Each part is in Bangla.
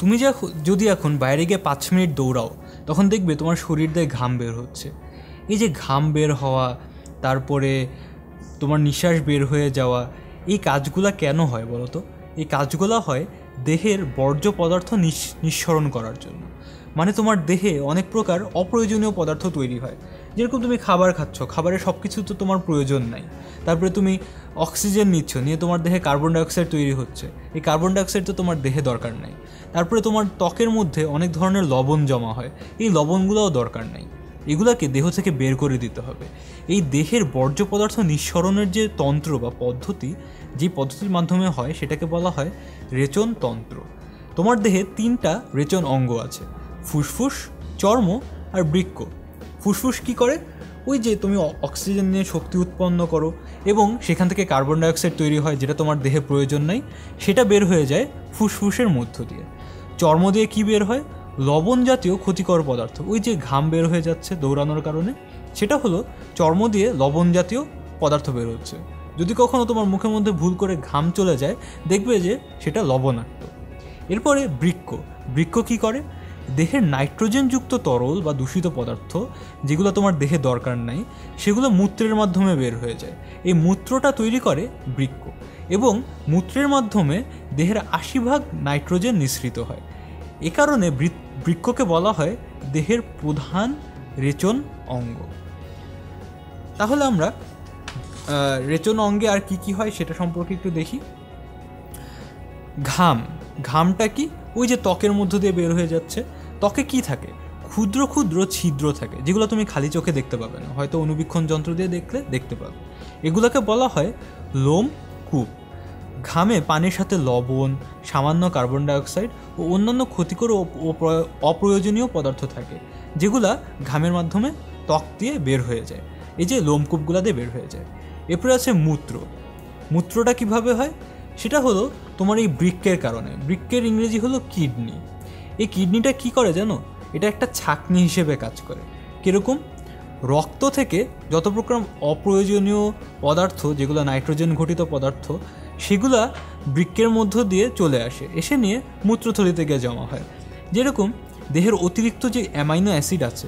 তুমি যে যদি এখন বাইরে গিয়ে পাঁচ মিনিট দৌড়াও, তখন দেখবে তোমার শরীর দিয়ে ঘাম বের হচ্ছে। এই যে ঘাম বের হওয়া, তারপরে তোমার নিঃশ্বাস বের হয়ে যাওয়া, এই কাজগুলা কেন হয় বলো তো? এই কাজগুলো হয় দেহের বর্জ্য পদার্থ নিঃসরণ করার জন্য। মানে তোমার দেহে অনেক প্রকার অপ্রয়োজনীয় পদার্থ তৈরি হয়। যেরকম তুমি খাবার খাচ্ছ খাবারে সব কিছু তো তোমার প্রয়োজন নাই। তারপরে তুমি অক্সিজেন নিচ্ছ, নিয়ে তোমার দেহে কার্বন ডাইঅক্সাইড তৈরি হচ্ছে। এই কার্বন ডাইঅক্সাইড তো তোমার দেহে দরকার নাই। তারপরে তোমার ত্বকের মধ্যে অনেক ধরনের লবণ জমা হয়। এই লবণগুলোও দরকার নাই। এগুলাকে দেহ থেকে বের করে দিতে হবে। এই দেহের বর্জ্য পদার্থ নিঃসরণের যে তন্ত্র বা পদ্ধতি, যে পদ্ধতির মাধ্যমে হয়, সেটাকে বলা হয় রেচন তন্ত্র। তোমার দেহে তিনটা রেচন অঙ্গ আছে। ফুসফুস, চর্ম আর বৃক্ষ ফুসফুস কি করে? ওই যে তুমি অক্সিজেন নিয়ে শক্তি উৎপন্ন করো এবং সেখান থেকে কার্বন ডাইঅক্সাইড তৈরি হয় যেটা তোমার দেহে প্রয়োজন নাই, সেটা বের হয়ে যায় ফুসফুসের মধ্য দিয়ে। চর্ম দিয়ে কি বের হয়? লবণ জাতীয় ক্ষতিকর পদার্থ। ওই যে ঘাম বের হয়ে যাচ্ছে দৌড়ানোর কারণে, সেটা হলো চর্ম দিয়ে লবণ জাতীয় পদার্থ বের হচ্ছে। যদি কখনও তোমার মুখের মধ্যে ভুল করে ঘাম চলে যায়, দেখবে যে সেটা লবণাক্ত। এরপরে বৃক্ষ বৃক্ষ কি করে? দেহের নাইট্রোজেনযুক্ত তরল বা দূষিত পদার্থ, যেগুলো তোমার দেহে দরকার নাই, সেগুলো মূত্রের মাধ্যমে বের হয়ে যায়। এই মূত্রটা তৈরি করে বৃক্ষ এবং মূত্রের মাধ্যমে দেহের আশি ভাগ নাইট্রোজেন নিঃসৃত হয়। এ কারণে বৃক্ষকে বলা হয় দেহের প্রধান রেচন অঙ্গ। তাহলে আমরা রেচন অঙ্গে আর কি কি হয় সেটা সম্পর্কে একটু দেখি। ঘাম। ঘামটা কি? ওই যে ত্বকের মধ্য দিয়ে বের হয়ে যাচ্ছে। ত্বকে কি থাকে? ক্ষুদ্র ক্ষুদ্র, ছিদ্র থাকে, যেগুলো তুমি খালি চোখে দেখতে পাবে না। হয়তো অনুবীক্ষণ যন্ত্র দিয়ে দেখলে দেখতে পাবে। এগুলোকে বলা হয় লোম কূপ। ঘামে পানির সাথে লবণ, সামান্য কার্বন ডাইঅক্সাইড ও অন্যান্য ক্ষতিকর অপ্রয়োজনীয় পদার্থ থাকে, যেগুলা ঘামের মাধ্যমে ত্বক দিয়ে বের হয়ে যায়। এই যে লোমকূপগুলা দিয়ে বের হয়ে যায়। এরপরে আছে মূত্র। মূত্রটা কীভাবে হয়? সেটা হলো তোমার এই বৃক্কের কারণে। বৃক্কের ইংরেজি হলো কিডনি। এই কিডনিটা কি করে জানো? এটা একটা ছাকনি হিসেবে কাজ করে। কীরকম? রক্ত থেকে যত প্রকার অপ্রয়োজনীয় পদার্থ, যেগুলো নাইট্রোজেন ঘটিত পদার্থ, সেগুলা বৃক্কের মধ্য দিয়ে চলে আসে। এসে নিয়ে মূত্রথলিতে গিয়ে জমা হয়। যেরকম দেহের অতিরিক্ত যে অ্যামাইনো অ্যাসিড আছে,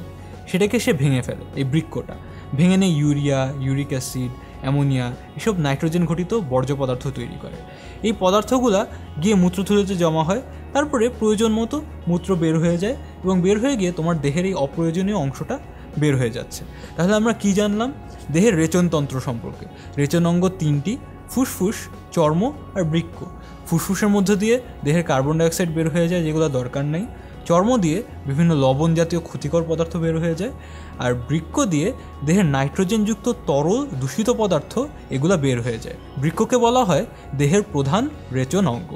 সেটাকে সে ভেঙে ফেলে, এই বৃক্ষটা ভেঙে নেয় ইউরিয়া, ইউরিক অ্যাসিড, অ্যামোনিয়া, এসব নাইট্রোজেন ঘটিত বর্জ্য পদার্থ তৈরি করে। এই পদার্থগুলা গিয়ে মূত্রথলিতে জমা হয়। তারপরে প্রয়োজন মতো মূত্র বের হয়ে যায় এবং বের হয়ে গিয়ে তোমার দেহের এই অপ্রয়োজনীয় অংশটা বের হয়ে যাচ্ছে। তাহলে আমরা কি জানলাম? দেহের রেচনতন্ত্র সম্পর্কে। রেচন অঙ্গ তিনটি, ফুসফুস, চর্ম আর বৃক্ষ ফুসফুসের মধ্য দিয়ে দেহের কার্বন ডাইঅক্সাইড বের হয়ে যায়, যেগুলো দরকার নেই। চর্ম দিয়ে বিভিন্ন লবণ জাতীয় ক্ষতিকর পদার্থ বের হয়ে যায় আর বৃক্ষ দিয়ে দেহের নাইট্রোজেনযুক্ত তরল দূষিত পদার্থ এগুলো বের হয়ে যায়। বৃক্ষকে বলা হয় দেহের প্রধান রেচন অঙ্গ